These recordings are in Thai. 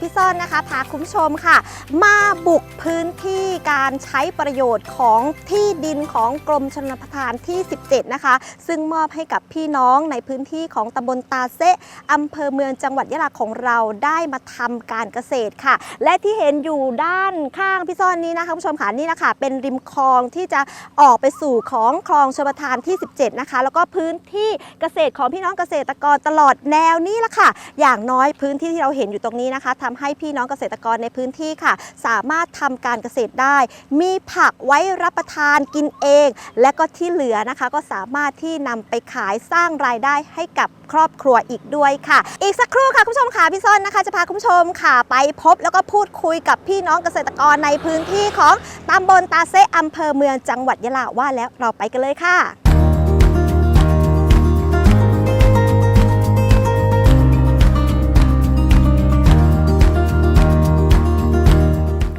พี่ซ่อนนะคะ พาคุณผู้ชมค่ะ มาบุก พื้นที่การใช้ประโยชน์ของที่ดินของกรมชนประทานที่ 17 นะคะ ซึ่งมอบให้กับพี่น้องในพื้นที่ของตำบลตาเซะอำเภอเมืองจังหวัดยะลาของเราได้มาทำการเกษตรค่ะ และที่เห็นอยู่ด้านข้างพี่ซ่อนนี้นะคะคุณผู้ชมค่ะนี่นะคะเป็นริมคลองที่จะออกไปสู่ของคลองชลประทานที่ 17 นะคะ แล้วก็พื้นที่เกษตรของพี่น้องเกษตรกรตลอดแนวนี้ละค่ะ อย่างน้อยพื้นที่ที่เราเห็นอยู่ตรงนี้นะคะทำให้พี่น้องเกษตรกรในพื้นที่ค่ะ สามารถทำการเกษตรได้ มีผักไว้รับประทานกินเอง และก็ที่เหลือนะคะ ก็สามารถที่นำไปขายสร้างรายได้ให้กับครอบครัวอีกด้วยค่ะ อีกสักครู่ค่ะคุณผู้ชมค่ะพี่ซ่อนนะคะ จะพาคุณผู้ชมค่ะไปพบแล้วก็พูดคุยกับพี่น้องเกษตรกรในพื้นที่ของตำบลตาเซออำเภอเมืองจังหวัดยะลาว่าแล้วเราไปกันเลยค่ะ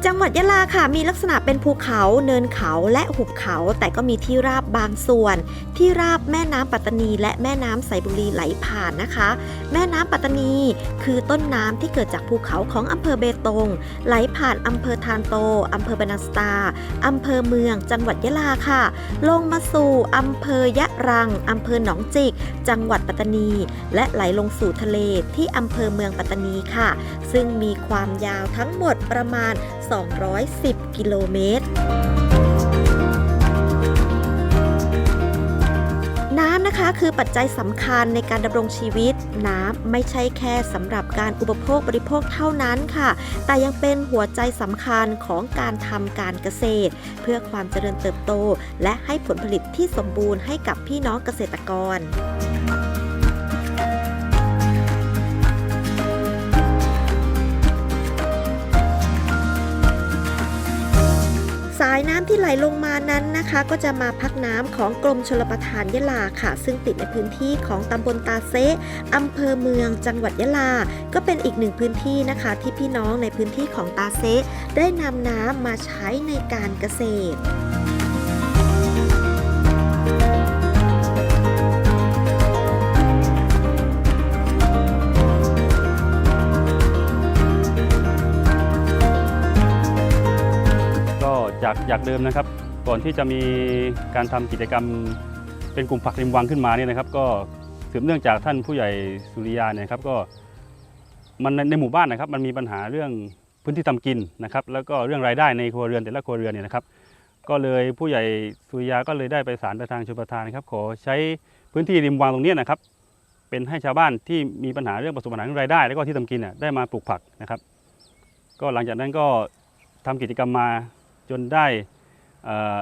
จังหวัดยะลาค่ะมีลักษณะเป็นภูเขาเนินเขาและหุบเขา แต่ก็มีที่ราบบางส่วน ที่ราบแม่น้ำปัตตานี และแม่น้ำไสบุรีไหลผ่านนะคะ แม่น้ำปัตตานี คือต้นน้ำที่เกิดจากภูเขาของอำเภอเบตง ไหลผ่านอำเภอทานโตอำเภอบรรนังสตาอำเภอเมือง จังหวัดยะลาค่ะ ลงมาสู่อำเภอยะ รังอำเภอหนองจิก จังหวัดปัตตานี และไหลลงสู่ทะเลที่อำเภอเมืองปัตตานีค่ะ ซึ่งมีความยาวทั้งหมดประมาณ 210 กิโลเมตร นะคะ คือปัจจัยสำคัญในการดำรงชีวิต น้ำไม่ใช่แค่สำหรับการอุปโภคบริโภคเท่านั้นค่ะ แต่ยังเป็นหัวใจสำคัญของการทำการเกษตร เพื่อความเจริญเติบโต และให้ผลผลิตที่สมบูรณ์ให้กับพี่น้องเกษตรกร สายน้ำที่ไหลลงมานั้นนะคะ ก็จะมาพักน้ำของกรมชลประทานยะลาค่ะ ซึ่งติดในพื้นที่ของตำบลตาเซออำเภอเมืองจังหวัดยะลา ก็เป็นอีกหนึ่งพื้นที่นะคะ ที่พี่น้องในพื้นที่ของตาเซได้นำน้ำมาใช้ในการเกษตร จากจากเดิมนะครับ ก่อนที่จะมีการทำกิจกรรม เป็นกลุ่มผักริมวังขึ้นมาเนี่ยนะครับ ก็สืบเนื่องจากท่านผู้ใหญ่สุริยาเนี่ยครับก็มันในหมู่บ้านนะครับ มันมีปัญหาเรื่องพื้นที่ทำกินนะครับ แล้วก็เรื่องรายได้ในครัวเรือนแต่ละครัวเรือนเนี่ยนะครับ ก็เลยผู้ใหญ่สุริยาก็เลยได้ไปสารไปทางชลประทานนะครับ ขอใช้พื้นที่ริมวังตรงนี้นะครับ เป็นให้ชาวบ้านที่มีปัญหาเรื่องประสบปัญหาเรื่องรายได้ แล้วก็ที่ทำกินน่ะได้มาปลูกผักนะครับ ก็หลังจากนั้นก็ทำกิจกรรมมา จนได้เอ่อ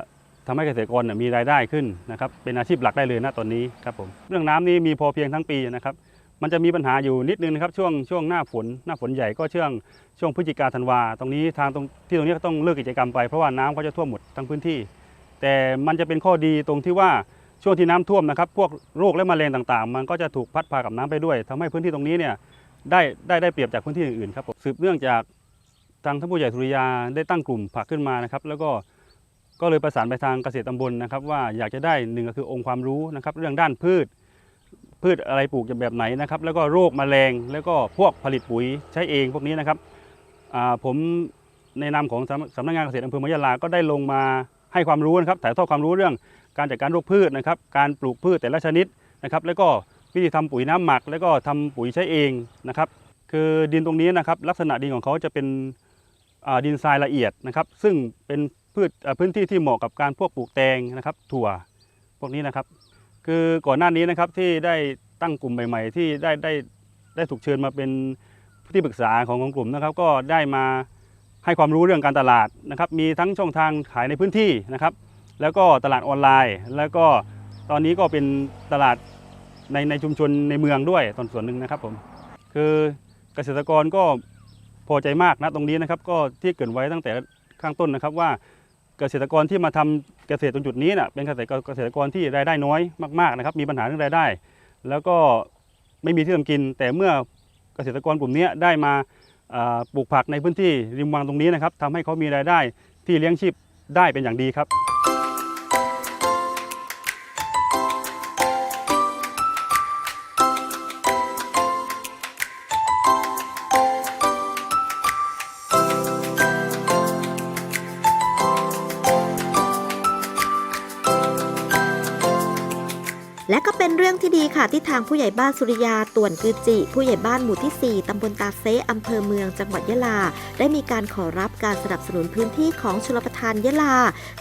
ทำให้เกษตรกรมีรายได้ขึ้นนะครับเป็นอาชีพหลักได้เลยนะตอนนี้ครับผมเรื่องน้ำนี่มีพอเพียงทั้งปีนะครับ มันจะมีปัญหาอยู่นิดนึงนะครับช่วงช่วงหน้าฝนหน้าฝนใหญ่ก็ช่วงช่วงพฤศจิกาธันวาตรงนี้ทางตรงที่ตรงนี้ก็ต้องเลิกกิจกรรมไปเพราะว่าน้ำก็จะท่วมหมดทั้งพื้นที่ แต่มันจะเป็นข้อดีตรงที่ว่าช่วงที่น้ำท่วมนะครับ พวกโรคและแมลงต่างๆ มันก็จะถูกพัดพากับน้ำไปด้วยทำให้พื้นที่ตรงนี้เนี่ยได้ได้ได้เปรียบจากพื้นที่อื่นๆครับผมสืบเนื่องจาก ทางท่านผู้ใหญ่สุริยาได้ตั้งกลุ่มผักขึ้นมานะครับ แล้วก็ก็เลยประสานไปทางเกษตรตำบลนะครับ ว่าอยากจะได้หนึ่งก็คือองค์ความรู้นะครับ เรื่องด้านพืช พืชอะไรปลูกจะแบบไหนนะครับ แล้วก็โรคแมลง แล้วก็พวกผลิตปุ๋ยใช้เองพวกนี้นะครับผมในนามของสำนักงานเกษตรอำเภอมะยาลาก็ได้ลงมาให้ความรู้นะครับถ่ายทอดความรู้เรื่องการจัดการโรคพืชนะครับ การปลูกพืชแต่ละชนิดนะครับ แล้วก็วิธีทำปุ๋ยน้ำหมัก แล้วก็ทำปุ๋ยใช้เองนะครับ คือดินตรงนี้นะครับ ลักษณะดินของเขาจะเป็น ดินทรายละเอียดนะครับ ซึ่งเป็นพืชพื้นที่ที่เหมาะกับการพวกปลูกแตงนะครับ ถั่วพวกนี้นะครับ คือก่อนหน้านี้นะครับที่ได้ตั้งกลุ่มใหม่ ๆ ที่ได้ได้ได้ถูกเชิญมาเป็นที่ปรึกษาของของกลุ่มนะครับ ก็ได้มาให้ความรู้เรื่องการตลาดนะครับ มีทั้งช่องทางขายในพื้นที่นะครับ แล้วก็ตลาดออนไลน์ แล้วก็ตอนนี้ก็เป็นตลาดในในชุมชนในเมืองด้วยตอนส่วนหนึ่งนะครับผมคือเกษตรกรก็ พอใจมากนะตรงนี้นะครับ ก็ที่เกินไว้ตั้งแต่ข้างต้นนะครับว่าเกษตรกรที่มาทำเกษตรตรงจุดนี้นะเป็นเกษตรกรเกษตรกรที่รายได้น้อยมากๆนะครับ มีปัญหาเรื่องรายได้ แล้วก็ไม่มีที่ทำกิน แต่เมื่อเกษตรกรกลุ่มนี้ได้มาปลูกผักในพื้นที่ริมวังตรงนี้นะครับทำให้เขามีรายได้ที่เลี้ยงชีพได้เป็นอย่างดีครับ รื่องที่ดีค่ะที่ทางผู้ใหญ่บ้านสุริยาต่วนกือจิ ผู้ใหญ่บ้านหมู่ที่ 4 ตำบลตาเซอำเภอเมืองจังหวัดยะลา ได้มีการขอรับการสนับสนุนพื้นที่ของชลประทานยะลา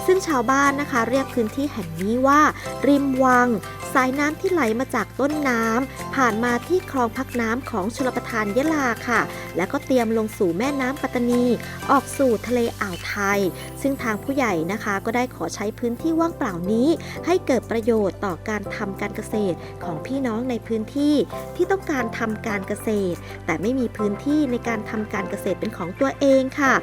ซึ่งชาวบ้านนะคะ เรียกพื้นที่แห่งนี้ว่า ริมวัง สายน้ำที่ไหลมาจากต้นน้ำผ่านมาที่คลองพักน้ำของชลประทานยะลาค่ะ แล้วก็เตรียมลงสู่แม่น้ำปัตตานี ออกสู่ทะเลอ่าวไทย ซึ่งทางผู้ใหญ่นะคะ ก็ได้ขอใช้พื้นที่ว่างเปล่านี้ ให้เกิดประโยชน์ต่อการทำการเกษตรของพี่น้องในพื้นที่ที่ต้องการทำการเกษตร แต่ไม่มีพื้นที่ในการทำการเกษตรเป็นของตัวเองค่ะ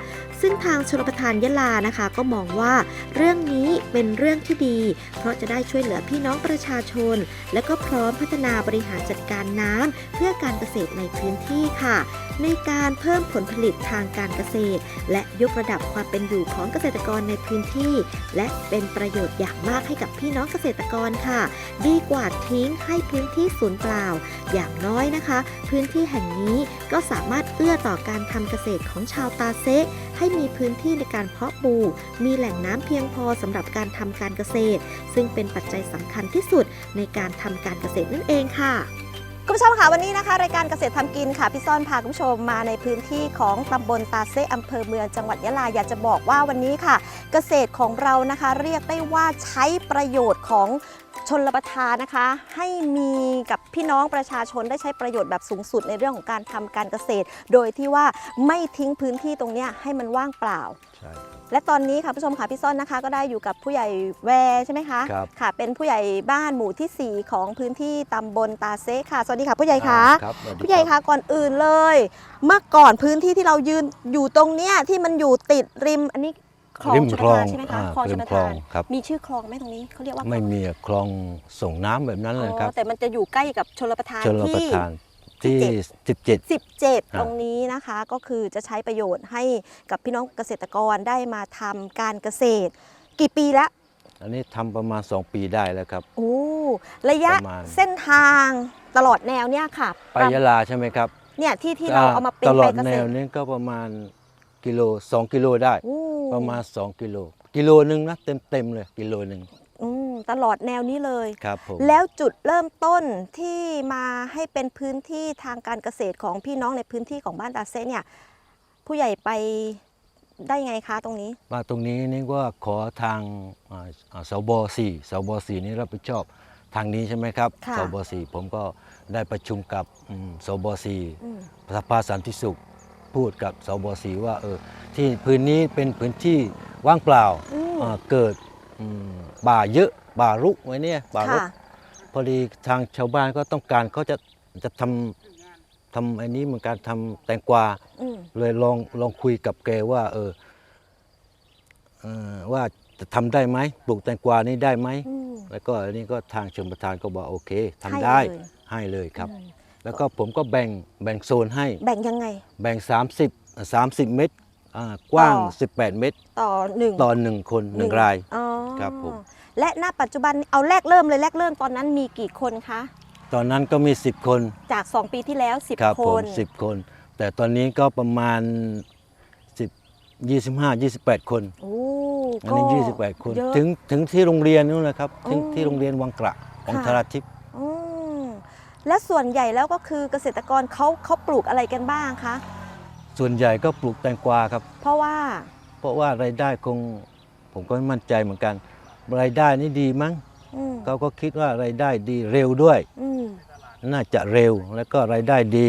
ซึ่งทางชลประทานยะลานะคะ ก็มองว่าเรื่องนี้เป็นเรื่องที่ดี เพราะจะได้ช่วยเหลือพี่น้องประชาชน และก็พร้อมพัฒนาบริหารจัดการน้ำเพื่อการเกษตรในพื้นที่ค่ะ ในการเพิ่มผลผลิตทางการเกษตร และยกระดับความเป็นอยู่ของเกษตรกรในพื้นที่ และเป็นประโยชน์อย่างมากให้กับพี่น้องเกษตรกรค่ะ ดีกว่าทิ้งให้พื้นที่สูญเปล่า อย่างน้อยนะคะ พื้นที่แห่งนี้ก็สามารถเอื้อต่อการทำเกษตรของชาวตาเซะให้มีพื้นที่ในการเพาะปลูก มีแหล่งน้ำเพียงพอสำหรับการทำการเกษตร ซึ่งเป็นปัจจัยสำคัญที่สุดในการทำการเกษตรนั่นเองค่ะคุณผู้ชมค่ะวันนี้นะคะรายการเกษตรทำกินค่ะพี่ซ่อนพาคุณผู้ชมมาในพื้นที่ของตำบลตาเซอำเภอเมืองจังหวัดยะลาอยากจะบอกว่าวันนี้ค่ะ เกษตรของเรานะคะ เรียกได้ว่าใช้ประโยชน์ของ ชนรประทานนะคะ ให้มีกับพี่น้องประชาชนได้ใช้ประโยชน์แบบสูงสุดในเรื่องของการทำการเกษตร โดยที่ว่าไม่ทิ้งพื้นที่ตรงเนี้ยให้มันว่างเปล่าใช่และตอนนี้ค่ะผู้ชมค่ะพี่ซ่อนนะคะ ก็ได้อยู่กับผู้ใหญ่แวร์ใช่ไหมคะครับค่ะ เป็นผู้ใหญ่บ้านหมู่ที่ 4 ของพื้นที่ตำบลตาเซค่ะสวัสดีค่ะผู้ใหญ่คะครับสวัสดีผู้ใหญ่รับคะก่อนอื่นเลย เมื่อก่อนพื้นที่ที่เรายืนอยู่ตรงเนี้ยที่มันอยู่ติดริมอันนี้ คลองริมชลคลปอทางนใช่ไหมคะอ่าคลองชริมลคลอทางนครับ มีชื่อคลองไหมตรงนี้เขาเรียกว่าไม่มีคลองส่งน้ำแบบนั้นอ๋เลยครับอแต่มันจะอยู่ใกล้กับชลประทานชลประที่ ทานที่ที่ 17 17 ตรงนี้นะคะก็คือจะใช้ประโยชน์ให้กับพี่น้องเกษตรกรได้มาทำการเกษตร กี่ปีแล้วอันนี้ทำประมาณ 2 ปีได้แล้วครับ โอ้ระยะประมาณ เส้นทางตลอดแนวเนี่ยค่ะไปยะลาใช่ไหมครับเนี่ยที่ที่เราเอามาเป็นตลอไปดเกแนษวตรนี้ก็ประมาณ กิโล2กิโลได้ โอ้ประมาณ2กิโลกิโลหนึงนะเต็มเต็มๆเลยกิโลหนึ่งอืมตลอดแนวนี้เลย ครับผม แล้วจุดเริ่มต้นที่มาให้เป็นพื้นที่ทางการเกษตรของพี่น้องในพื้นที่ของบ้านตาเซเนี่ย ผู้ใหญ่ไปได้ไงคะตรงนี้ มาตรงนี้นี่ว่าขอทางอ่าอ่าสบสี่สบสี่นี่รับผิดชอบทางนี้ใช่ไหมครับค่ะ สบสี่ผมก็ได้ประชุมกับอืมสบสี่อืม สภาสันติสุข พูดกับสบสีว่าเออที่พื้นนี้เป็นพื้นที่ว่างเปล่าอืมอ่าเกิดอืมป่าเยอะป่ารุกไว้เนี่ยป่ารก ค่ะ พอดีทางชาวบ้านก็ต้องการเขาจะจะทำทำไอ้นี้เหมือนการทำแตงกวาอืมเลยลองลองคุยกับแกว่าเออเออว่าจะทำได้ไหมปลูกแตงกวานี่ได้ไหม อืม แล้วก็อันนี้ก็ทางชมประทานก็บอกโอเคทำให้ได้เลยให้เลยครับ อืม แล้วก็ผมก็แบ่งแบ่งโซนให้ แบ่งยังไง แบ่ง 30 30 เมตรอ่ากว้างต่อ18 เมตร ต่อหนึ่งต่อหนึ่งคนหนึ่งรายอ๋อครับผมและณปัจจุบันเอาแรกเริ่มเลยแรกเริ่มตอนนั้นมีกี่คนคะตอนนั้นก็มี 10 คนจาก 2 ปีที่แล้วครับ10คผมน 10 คน แต่ตอนนี้ก็ประมาณ 10 25 28 คนโอ้อันนี้ก็28 คน เยอะ ถึงถึงที่โรงเรียนนู่นแหละครับถึงอ๋อที่โรงเรียนวังกระของค่ะ ธาราทิพย์อืม และส่วนใหญ่แล้วก็คือเกษตรกรเขาเขาปลูกอะไรกันบ้างคะส่วนใหญ่ก็ปลูกแตงกวาครับ เพราะว่าเพราะว่ารายได้คงผมก็ไม่มั่นใจเหมือนกันรายได้นี่ดีมั้งอืมเขาก็คิดว่ารายได้ดีเร็วด้วย อืมน่าจะเร็วแล้วก็รายได้ดี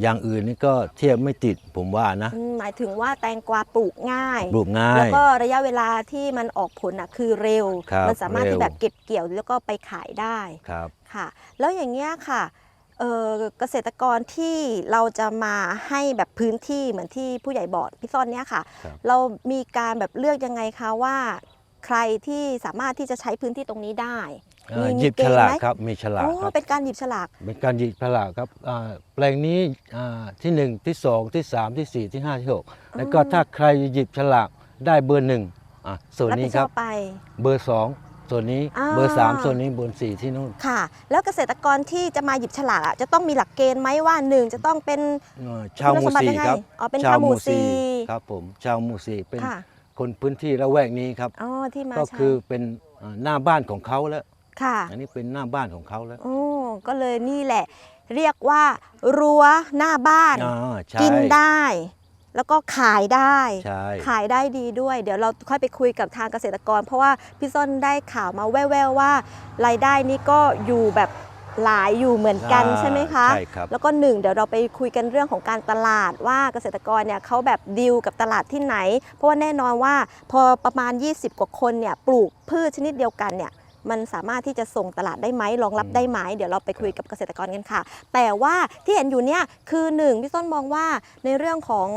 อย่างอื่นนี่ก็เทียบไม่ติดผมว่านะ อืมหมายถึงว่าแตงกวาปลูกง่าย ปลูกง่าแล้วย ก็ระยะเวลาที่มันออกผลอะคือเร็ว ครับมันสามารถเร็วที่แบบเก็บเกี่ยวแล้วก็ไปขายได้ครับ ค่ะ แล้วอย่างเงี้ยค่ะเอ่อเกษตรกรที่เราจะมาให้แบบพื้นที่เหมือนที่ผู้ใหญ่บอกพี่ซ่อนเนี้ยค่ะ ครับ เรามีการแบบเลือกยังไงคะว่า ใครที่สามารถที่จะใช้พื้นที่ตรงนี้ได้เอ่อมี หยิบเกฉณฑ์ลากไหมครับมีฉลากโอ้ครับเป็นการหยิบฉลาก เป็นการหยิบฉลากครับอ่าแปลงนี้อ่าที่หนึ่งที่สองที่สามที่สี่ที่ห้าที่หกแล้วก็ถ้าใครหยิบฉลากได้เบอร์หนึ่งอะส่วนรับนี้ผิดคชรัอบบไปเบอร์สองส่วนนี้อ่าเบอร์สามส่วนนี้เบอร์สี่ที่นู่นค่ะ แล้วเกษตรกรที่จะมาหยิบฉลากอะจะต้องมีหลักเกณฑ์ไหมว่าหนึ่งจะต้องเป็นเอ่อชาวหคุณมู่สมบัติสี่ยังไงครับอ๋อเป็นชาวหมู่สี่ครับผมชาวหมู่สี่เป็นค่ะคนพื้นที่ละแวกนี้ครับอ๋อที่มาก็ใช้คือเป็นอ่าหน้าบ้านของเขาแล้ว ค่ะ อันนี้เป็นหน้าบ้านของเขาแล้ว โอ้ก็เลยนี่แหละ เรียกว่ารั้วหน้าบ้าน อ่าใช่ กินได้ แล้วก็ขายได้ ใช่ ขายได้ดีด้วย เดี๋ยวเราค่อยไปคุยกับทางเกษตรกร เพราะว่าพี่ส้นได้ข่าวมาแว่วๆว่า รายได้นี้ก็อยู่แบบหลายอยู่เหมือนกันอ่าใช่ไหมคะ ใช่ครับ แล้วก็หนึ่งเดี๋ยวเราไปคุยกันเรื่องของการตลาดว่าเกษตรกรเนี่ยเขาแบบดีลกับตลาดที่ไหน เพราะว่าแน่นอนว่าพอประมาณ 20 กว่าคนเนี่ยปลูกพืชชนิดเดียวกันเนี่ย มันสามารถที่จะส่งตลาดได้ไหมรองรับได้ไหมเดี๋ยวเราไปคุยกับเกษตรกรกันค่ะ แต่ว่าที่เห็นอยู่เนี่ยคือหนึ่งพี่ต้นมองว่าในเรื่องของ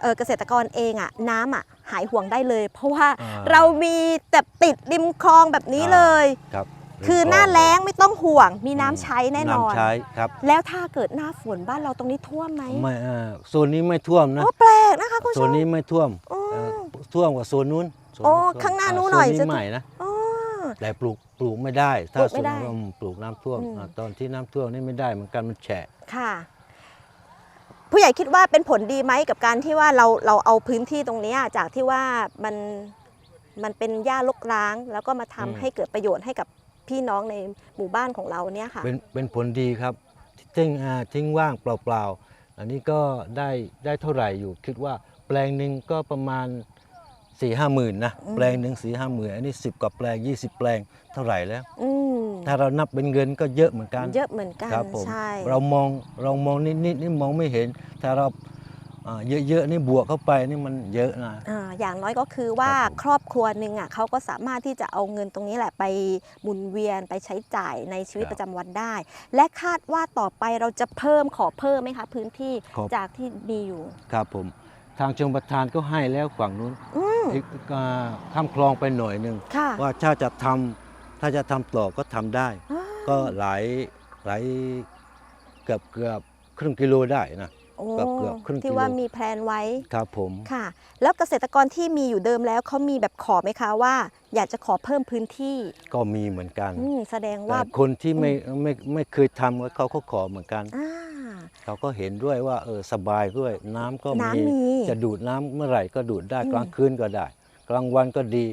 เอ่อเกษตรกรเองอะน้ำอะหายห่วงได้เลย เพราะว่าอ่าเรามีแต่ติดริมคลองแบบนี้เลยครับคือหน้าแล้งไม่ต้องห่วง มีน้ำใช้แน่นอนน้ำใช้ครับ แล้วถ้าเกิดหน้าฝนบ้านเราตรงนี้ท่วมไหมไม่อ่าโซนนี้ไม่ท่วมนะโอ้แปลกนะคะคุณผู้โซชนมนี้ไม่ท่วมอ๋อเอ่อท่วมกว่าโซนนู้นโซนโอ้ท่วมข้างหน้านู้นโซหน่อยนี้จะใหม่นะอ๋อแต่ปลูก ปลูกไม่ได้ถ้าปลูกโซไม่นได้อืมปลูกน้ำท่วมอืม อ่าตอนที่น้ำท่วมนี่ไม่ได้เหมือนกันมันแฉะ ค่ะ ผู้ใหญ่คิดว่าเป็นผลดีไหมกับการที่ว่าเราเราเอาพื้นที่ตรงเนี้ยจากที่ว่ามันมันเป็นหญ้ารกร้าง แล้วก็มาทำให้เกิดประโยชน์ให้กับพี่น้องในหมู่บ้านของเราเนี่ยค่ะ เป็นเป็นผลดีครับทิ้งอ่าทิ้งว่างเปล่าๆ อันนี้ก็ได้ได้เท่าไหร่อยู่คิดว่าแปลงหนึ่งก็ประมาณ 4ี่ห้าหมื่นนะอืมแปลงหนึ่งสี่ห้าหมื่นอันนี้10กว่าแปลง20แปลงเท่าไหร่แล้วอืมถ้าเรานับเป็นเงินก็เยอะเหมือนกันเยอะเหมือนกันครับผมใช่เรามองเรามองนิดนิดๆนี่มองไม่เห็น ถ้าเราอ่าเยอะๆนี่บวกเข้าไปนี่มันเยอะนะอ่าอย่างน้อยก็คือว่าครับผมครอบครัวหนึ่งอะเขาก็สามารถที่จะเอาเงินตรงนี้แหละไปหมุนเวียนไปใช้จ่ายในชีวิตประจำวันได้ และคาดว่าต่อไปเราจะเพิ่มขอเพิ่มไหมคะพื้นที่ครับจากที่มีอยู่ ครับผม ทางชมประทานก็ให้แล้วฝั่งนู้นอืม อีกอ่าข้ามคลองไปหน่อยหนึ่งค่ะว่าถ้าจะทำถ้าจะทำต่อก็ทำได้ อ่าก็หลายหลายเกือบเกือบครึ่งกิโลได้นะ โอ้แบบเกือบครึ่งที่กิโลว่ามีแพลนไว้ครับผมค่ะ แล้วเกษตรกรที่มีอยู่เดิมแล้วเขามีแบบขอไหมคะว่า อยากจะขอเพิ่มพื้นที่ ก็มีเหมือนกันอืมแสดงแต่ว่าคนที่ไม่ไม่ไม่เคยทำก็เขาก็ขอเหมือนกันอ่าเขาก็เห็นด้วยว่าเออสบายด้วย น้ำก็น้ำมีจะดูดน้ำเมื่อไหร่ก็ดูดได้อืมกลางคืนก็ได้ กลางวันก็ดี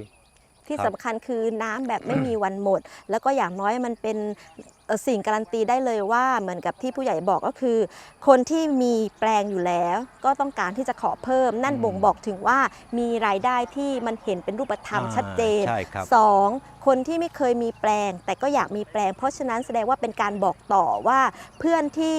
ที่ครับสำคัญคือน้ำแบบไม่มีวันหมด แล้วก็อย่างน้อยมันเป็นเอ่อสิ่งการันตีได้เลยว่าเหมือนกับที่ผู้ใหญ่บอกก็คือ คนที่มีแปลงอยู่แล้ว ก็ต้องการที่จะขอเพิ่ม นั่นอืมบ่งบอกถึงว่ามีรายได้ที่มันเห็นเป็นรูปธรรมอ่าชัดเจนใช่ครับ สองคนที่ไม่เคยมีแปลง แต่ก็อยากมีแปลง เพราะฉะนั้นแสดงว่าเป็นการบอกต่อว่าเพื่อนที่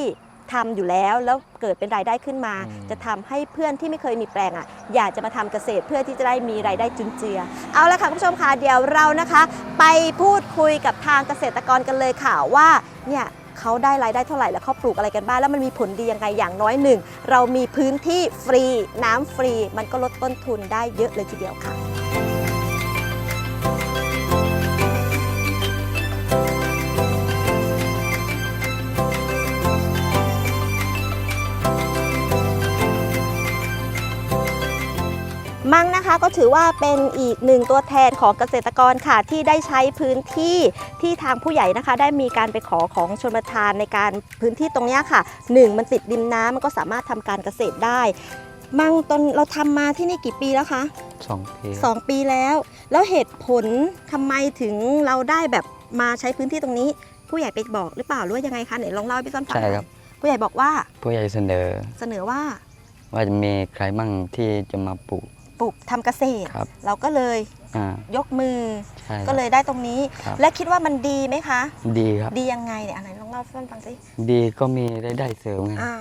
ทำอยู่แล้วแล้วเกิดเป็นรายได้ขึ้นมาอืมจะทำให้เพื่อนที่ไม่เคยมีแปลงอะอยากจะมาทำเกษตรเพื่อที่จะได้มีรายได้จุนเจือ เอาละค่ะคุณผู้ชมค่ะเดี๋ยวเรานะคะ ไปพูดคุยกับทางเกษตรกรกันเลยค่ะว่าเนี่ยเขาได้รายได้เท่าไหร่แล้วเขาปลูกอะไรกันบ้างแล้วมันมีผลดียังไงอย่างน้อยหนึ่งเรามีพื้นที่ฟรีน้ำฟรี มันก็ลดต้นทุนได้เยอะเลยทีเดียวค่ะ มั่งนะคะก็ถือว่าเป็นอีกหนึ่งตัวแทนของเกษตรกรค่ะ ที่ได้ใช้พื้นที่ที่ทางผู้ใหญ่นะคะ ได้มีการไปขอของชนประทานในการพื้นที่ตรงเนี้ยค่ะหนึ่งมันติดริมน้ำมันก็สามารถทำการเกษตรได้ มั่งตอนเราทำมาที่นี่กี่ปีแล้วคะสองเพสองปีแล้ว แล้วเหตุผลทำไมถึงเราได้แบบมาใช้พื้นที่ตรงนี้ผู้ผู้ใหญ่ไปบอกหรือเปล่าหรือว่ายังไงคะไหนลองเล่าให้พี่ส้นฟังใช่หน่อยครับผู้ใหญ่บอกว่าผู้ใหญ่เสนอ เสนอว่าว่าจะมีใครบ้างที่จะมาปลูก ปลูกทำเกษตร ครับเราก็เลยอ่ายกมือ ใช่ครับ ก็เลยได้ตรงนี้ ครับ และคิดว่ามันดีไหมคะ ดีครับ ดียังไงเนี่ยอันไหนลองเล่าให้ส้นฟังสิดีก็มีรายได้เสริมไงอ่า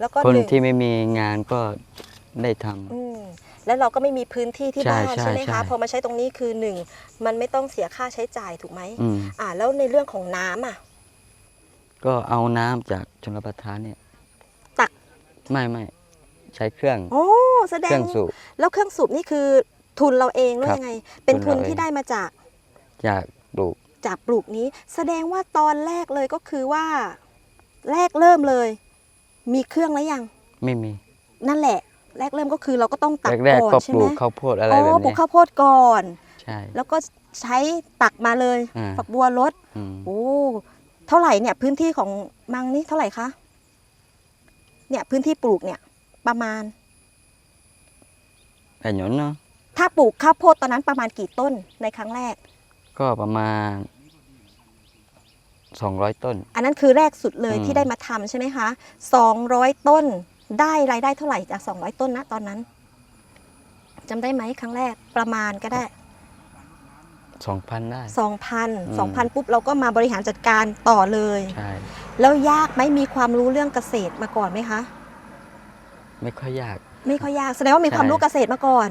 แล้วก็คนหนึ่งที่ไม่มีงานก็ได้ทำ อืมแล้วเราก็ไม่มีพื้นที่ที่ใช่บ้านใช่ใช่ไหมใช่ คะพอมาใช้ตรงนี้คือหนึ่งมันไม่ต้องเสียค่าใช้จ่ายถูกไหมอืมอ่า แล้วในเรื่องของน้ำอะ ก็เอาน้ำจากชลประทานเนี่ย ตัก ไม่ไม่ ใช้เครื่องโอ้แสดเครื่องงสูบ แล้วเครื่องสูบนี่คือทุนเราเองหรือครับยังไง เป็นทุทุนนเราเอง ที่ได้มาจากจากปลูกจากปลูกนี้ แสดงว่าตอนแรกเลยก็คือว่า แรกเริ่มเลย มีเครื่องแล้วยัง ไม่มีนั่นแหละ แรกเริ่มก็คือเราก็ต้องตักแรกก่อนๆก็ใช่ปไหลูมกข้าวโพดอะไรอ๋แบบอปลูกนี้ข้าวโพดก่อน ใช่ แล้วก็ใช้ตักมาเลยอ่า ฝักบัวรดอืมโอ้เท่าไหร่เนี่ย พื้นที่ของมังนี่เท่าไหร่คะเนี่ยพื้นที่ปลูกเนี่ย ประมาณแต่หยนเนาะถ้าปลูกข้าวโพดตอนนั้นประมาณกี่ต้นในครั้งแรก ก็ประมาณ 200 ต้น อันนั้นคือแรกสุดเลยอืม ที่ได้มาทำใช่ไหมคะ 200 ต้นได้รายได้เท่าไหร่จาก 200 ต้นนะตอนนั้นจำได้ไหมครั้งแรกประมาณก็ได้ 2,000 ได้ 2,000 2,000 ปุ๊บเราก็มาบริหารจัดการต่อเลย ใช่ แล้วยากไหมมีความรู้เรื่องเกษตรมาก่อนไหมคะ ไม่ค่อยยาก ไม่ค่อยยากแสดงว่ามีใช่ความรู้เกษตรมาก่อน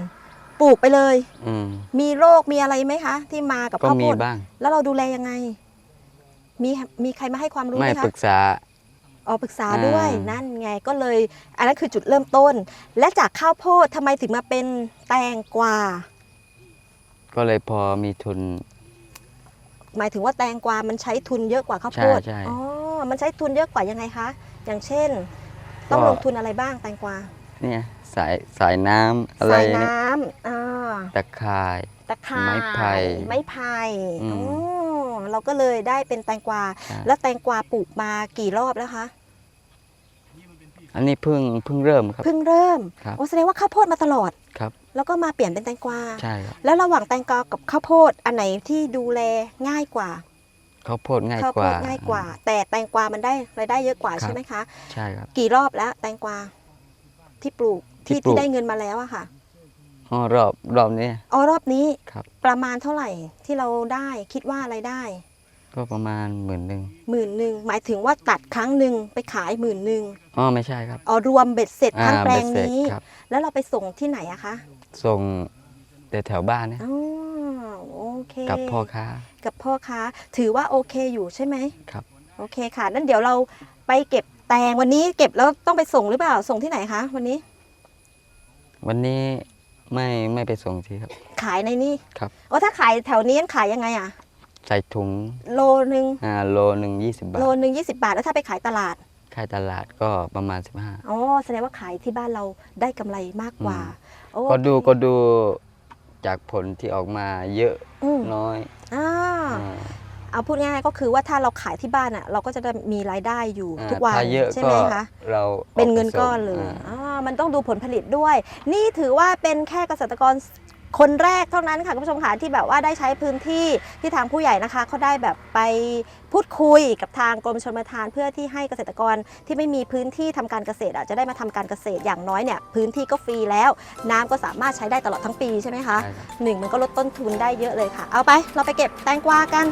ปลูกไปเลย อืม มีโรคมีอะไรไหมคะ ที่มากับก็ข้าวมีโพดบ้าง แล้วเราดูแลยังไง มีมีใครมาให้ความรู้ไหไม่มปคะรึกษา อ๋อปรึกษาด้วยอ่านั่ นั่นไงก็เลย อันนั้นคือจุดเริ่มต้น และจากข้าวโพดทำไมถึงมาเป็นแตงกวาก็เลยพอมีทุน หมายถึงว่าแตงกวามันใช้ทุนเยอะกว่าข้าวโพดใช่ใช่ อ๋อมันใช้ทุนเยอะกว่ายังไงคะ อย่างเช่น ต้องก็ลงทุนอะไรบ้างแตงกวาเนี่ยสายสายน้ำอะไรสายเนี่ยน้ำอ่าตะข่าย ตะข่ายไม้ไผ่ไม้ไผ่อืมอ๋อเราก็เลยได้เป็นแตงกวาใช่แล้วแตงกวาปลูกมากี่รอบแล้วคะ อันนี้เพิ่งเพิ่งเริ่มครับ เพิ่งเริ่มครับโอ้แสดงว่าข้าวโพดมาตลอด ครับ แล้วก็มาเปลี่ยนเป็นแตงกวา ใช่ครับ แล้วระหว่างแตงกวากับข้าวโพดอันไหนที่ดูแลง่ายกว่า ข้าวโพดง่ายข้าวกโพว่าดง่ายกว่า แต่แตงกวามันได้รายได้เยอะกว่าครับใช่ไหมคะ ใช่ครับ กี่รอบแล้วแตงกวาที่ปลูกที่ที่ปลูที่ก ได้เงินมาแล้วอะค่ะอ๋อรอบรอบนี้ อ๋อรอบนี้ครับ ประมาณเท่าไหร่ที่เราได้คิดว่าอะไรายได้ก็ประมาณหมื่นหนึ่งหมื่นหนึ่งหมายถึงว่าตัดครั้งหนึ่งไปขายหมื่นหนึ่งอ๋อไม่ใช่ครับอ๋อรวมเบ็ดเสร็จทั้งแปลงเบ็ดเสร็จนี้ ครับ แล้วเราไปส่งที่ไหนอะคะส่งแต่แถวบ้านเนี่ยอ๋อโอ เคกับพ่อค้ากับพ่อค้าถือว่าโอเคอยู่ใช่ไหมครับ โอเคค่ะ นั่นเดี๋ยวเราไปเก็บแตงวันนี้เก็บแล้วต้องไปส่งหรือเปล่าส่งที่ไหนคะวันนี้ วันนี้ไม่ไม่ไปส่งทีครับ ขายในนี่ครับ โอ้ถ้าขายแถวนี้ขายยังไงอะใส่ถุงโลนึงอ่าโลหนึ่งยี่สิบบาทโลนึง20บาทแล้วถ้าไปขายตลาด ขายตลาดก็ประมาณ15อ๋อแสดงว่าขายที่บ้านเราได้กำไรมากกว่าอืมโอ้ก็ดูก็ดู จากผลที่ออกมาเยอะอืมน้อยอ่าอ่า เอาพูดง่ายๆก็คือว่าถ้าเราขายที่บ้านอะ เราก็จะได้มีรายได้อยู่อ่าทุกวันถ้าเยอะใช่ก็ไหมคะ เราเป็นเงินไปส่ก้อนเลยาอ่ามันต้องดูผลผลิตด้วย นี่ถือว่าเป็นแค่เกษตรกร คนแรกเท่านั้นค่ะคุณผู้ชมค่ะที่แบบว่าได้ใช้พื้นที่ที่ทางผู้ใหญ่นะคะเขาได้แบบไปพูดคุยกับทางกรมชลประทาน เพื่อที่ให้เกษตรกรที่ไม่มีพื้นที่ทำการเกษตรอะจะได้มาทำการเกษตรอย่างน้อยเนี่ยพื้นที่ก็ฟรีแล้ว น้ำก็สามารถใช้ได้ตลอดทั้งปีใช่ไหมคะหนึ่งมันก็ลดต้นทุนได้เยอะเลยค่ะ เอาไปเราไปเก็บแตงกวากัน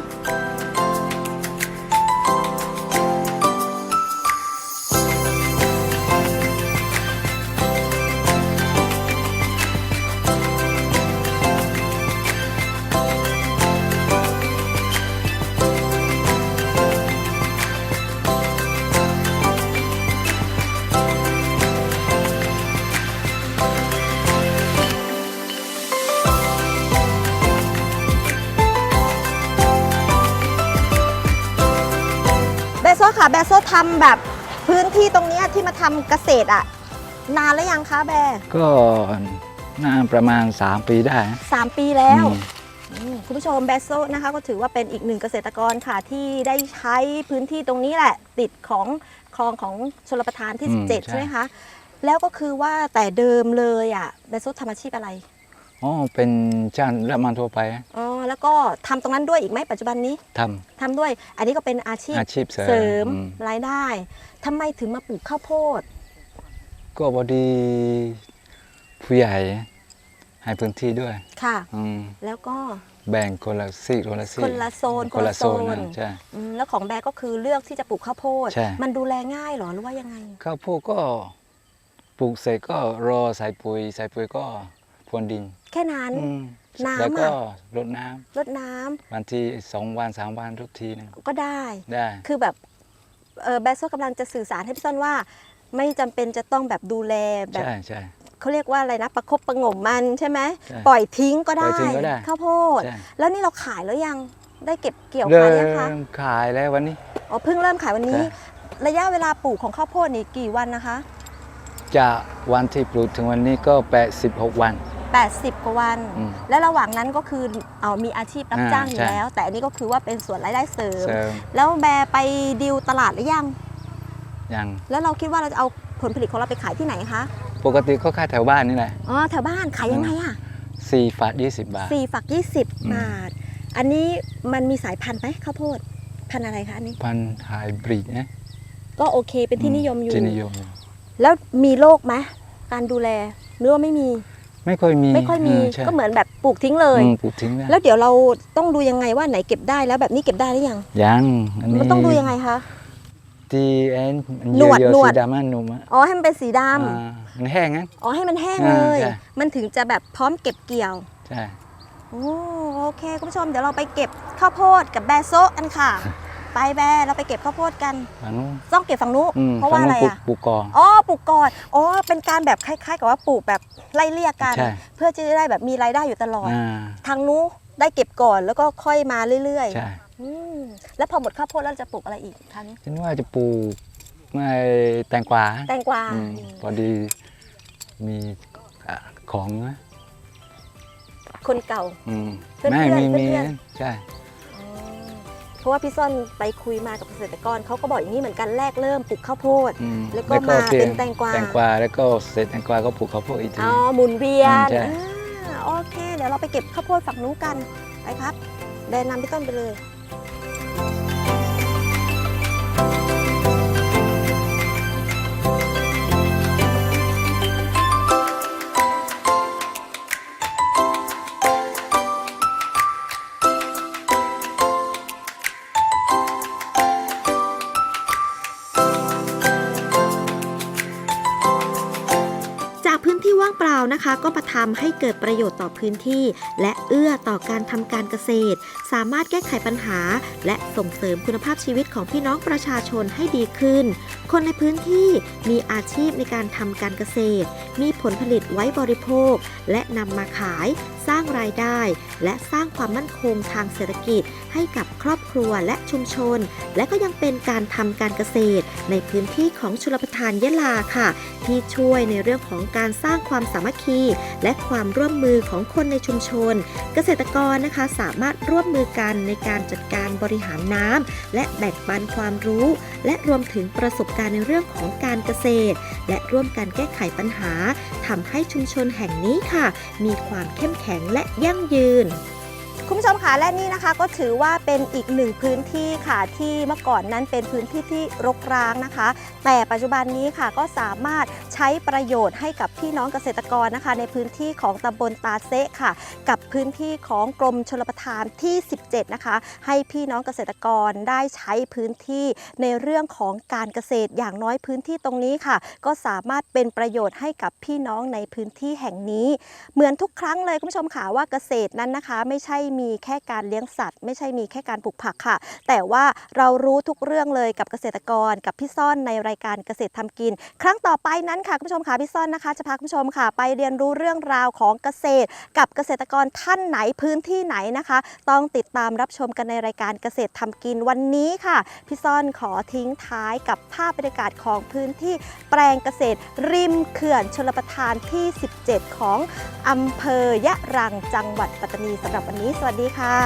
ทำแบบพื้นที่ตรงเนี้ยที่มาทำเกษตรอะนานแล้วยังคะแบก็น่าประมาณ 3 ปีได้สามปีแล้วอืมอืมคุณผู้ชมเบโซนะคะก็ถือว่าเป็นอีกหนึ่งเกษตรกรค่ะที่ได้ใช้พื้นที่ตรงนี้แหละ ติดของคลองของชลประทานที่อืม17ใช่ใช่ไหมคะ แล้วก็คือว่าแต่เดิมเลยอะเบโซทำอาชีพอะไร อ๋อเป็นจ้างรับมาทั่วไปอ๋อแล้วก็ทำตรงนั้นด้วยอีกไหมปัจจุบันนี้ททำด้วย อันนี้ก็เป็นอาชีำพอาชีพเสริมเสริมอืมรายได้ทำไมถึงมาปลูกข้าวโพด ก็พอดีผู้ใหญ่ให้พื้นที่ด้วยค่ะอืมแล้วก็แบ่งคนละซีกคนละซีกคนละโซนคนละโซนนะใช่อืมแล้วของแบร์ก็คือเลือกที่จะปลูกข้าวโพดใช่มันดูแลง่ายเหรอหรือว่ายังไง ข้าวโพดก็ปลูกเสร็จก็รอใส่ปุ๋ยใส่ปุ๋ยก็ พรวนดิน แค่นั้น อืมน้ำแล้วก็อะ รดน้ำรดน้ำบางทีสองวันสามวันทุกทีหนึงก็ได้ ได้ คือแบบเออแบร์โซกำลังจะสื่อสารให้พี่ซ่อนว่า ไม่จำเป็นจะต้องแบบดูแลแบบใช่ใช่ เขาเรียกว่าอะไรนะประคบประหงมมันใช่ไหมใช่ปล่อยทิ้งก็ได้ปล่อยทิ้งก็ได้ ข้าวโพด ใช่แล้วนี่เราขายแล้วยังได้เก็บเกี่ยวเริ่ขายยังคะมขายแล้ววันนี้ อ๋อเพิ่งเริ่มขายวันนี้ ใช่ ระยะเวลาปลูกของข้าวโพดนี่กี่วันนะคะ จากวันที่ปลูกถึงวันนี้ก็ 86 วัน 80 กว่าวัน อืมและระหว่างนั้นก็คือเอามีอาชีพรับอ่าจ้างอยู่ใช่ แล้ว แต่อันนี้ก็คือว่าเป็นส่วนรายได้เสริม เสริมแล้วแบร์ไปดิวตลาดหรือยัง ยังแล้วเราคิดว่าเราจะเอาผลผลิตของเราไปขายที่ไหนคะ ปกติก็ขายแถวบ้านนี่แหละอ๋อแถวบ้านขายยังไงอะสี่ฝาด20บาท สี่ฝัก 20มบาท อันนี้มันมีสายพันธุ์ไหมข้าวโพด พันธุ์อะไรคะอันนี้ พันธุ์ไฮบริดนะก็โอเคเป็นที่นิยมอยู่ ที่นิยมอยู่แล้วมีโรคไหมการดูแลหรือว่าไม่มี ไม่ค่อยมีไม่ค่อยมีใช่ก็เหมือนแบบปลูกทิ้งเลย อืมปลูกทิ้งนะแล้วเดี๋ยวเราต้องดูยังไงว่าไหนเก็บได้แล้วแบบนี้เก็บได้หรือยังยังอันนี้มันต้องดูยังไงคะ ที่เอ็นหนวดเยอะหนๆวด สีดำมันหนุ่มอะอ๋อให้มันเป็นสีดอ่ามันแห้งงั้นำอ๋อให้มันแห้งอ่าเลยใช่ มันถึงจะแบบพร้อมเก็บเกี่ยว ใช่ โอ้โอเค คุณผู้ชมเดี๋ยวเราไปเก็บข้าวโพดกับแบร์โซะกันค่ะ ไปแบร์เราไปเก็บข้าวโพดกันฝั่งนู้นต้องเก็บฝั่งนู้นอืมเพราะว่าอะไรฝั่งนู้นอะปลูกปลูกก่อน อ๋อปลูกก่อนอ๋อเป็นการแบบคล้าย ๆ กับว่าปลูกแบบไล่เลี่ยกัน ใช่ เพื่อจะได้แบบมีรายได้อยู่ตลอด อ่าทางนู้นได้เก็บก่อนแล้วก็ค่อยมาเรื่อยใช่ๆอืมแล้วพอหมดข้าวโพดแล้วจะปลูกอะไรอีกครั้งฉันว่าจะปลูกไม่แตงกวาแตงกวาอืมพอดีมีอะของนะคนเก่า อืมเพื่อนๆไม่มีเพื่มีอน ใช่ เพราะว่าพี่ซ่อนไปคุยมากับเกษตรกรเขาก็บอกอย่างนี้เหมือนกันแรกเริ่มปลูกข้าวโพด อืมแล้วก็มาเป็นแตงกวา แตงกวาแล้วก็เสร็จแตงกวาก็ปลูกข้าวโพดอีกที อ๋อหมุนเวียนอืมใช่ อ่าโอเค เดี๋ยวเราไปเก็บข้าวโพดฝั่งนู้นกัน ไปครับเดินนำพี่ต้นไปเลย พื้นที่ว่างเปล่านะคะ ก็มาทำให้เกิดประโยชน์ต่อพื้นที่ และเอื้อต่อการทำการเกษตร สามารถแก้ไขปัญหา และส่งเสริมคุณภาพชีวิตของพี่น้องประชาชนให้ดีขึ้น คนในพื้นที่มีอาชีพในการทำการเกษตร มีผลผลิตไว้บริโภค และนำมาขายสร้างรายได้ และสร้างความมั่นคงทางเศรษฐกิจ ให้กับครอบครัวและชุมชน และก็ยังเป็นการทำการเกษตร ในพื้นที่ของชลประทานยะลาค่ะ ที่ช่วยในเรื่องของการสร้างความสามัคคี และความร่วมมือของคนในชุมชน เกษตรกรนะคะสามารถร่วมมือกันในการจัดการบริหารน้ำและแบ่งปันความรู้ และรวมถึงประสบการณ์ในเรื่องของการเกษตร และร่วมกันแก้ไขปัญหาทำให้ชุมชนแห่งนี้ค่ะ มีความเข้มแข็งและยั่งยืน คุณผู้ชมคะและนี่นะคะก็ถือว่าเป็นอีกหนึ่งพื้นที่ค่ะที่เมื่อก่อนนั้นเป็นพื้นที่ที่รกร้างนะคะ แต่ปัจจุบันนี้ค่ะก็สามารถใช้ประโยชน์ให้กับพี่น้องเกษตรกรนะคะ ในพื้นที่ของตำบลตาเซะค่ะ กับพื้นที่ของกรมชลประทานที่ 17 นะคะ ให้พี่น้องเกษตรกรได้ใช้พื้นที่ในเรื่องของการเกษตรอย่างน้อยพื้นที่ตรงนี้ค่ะ ก็สามารถเป็นประโยชน์ให้กับพี่น้องในพื้นที่แห่งนี้ เหมือนทุกครั้งเลยคุณผู้ชมค่ะว่าเกษตรนั้นนะคะ ไม่ใช่มีแค่การเลี้ยงสัตว์ ไม่ใช่มีแค่การปลูกผักค่ะ แต่ว่าเรารู้ทุกเรื่องเลยกับเกษตรกรกับพี่ซ่อนในรายการเกษตรทำกิน ครั้งต่อไปนั้นค่ะคุณผู้ชมค่ะพี่ซ่อนนะคะ จะพาคุณผู้ชมค่ะ ไปเรียนรู้เรื่องราวของเกษตร กับเกษตรกรท่านไหนพื้นที่ไหนนะคะ ต้องติดตามรับชมกันในรายการเกษตรทำกินวันนี้ค่ะพี่ซ่อนขอทิ้งท้ายกับภาพบรรยากาศของพื้นที่แปลงเกษตร ริมเขื่อนชลประทานที่ 17 ของอำเภอยะรังจังหวัดปัตตานีสำหรับวันนี้นี้สวัสดีค่ะ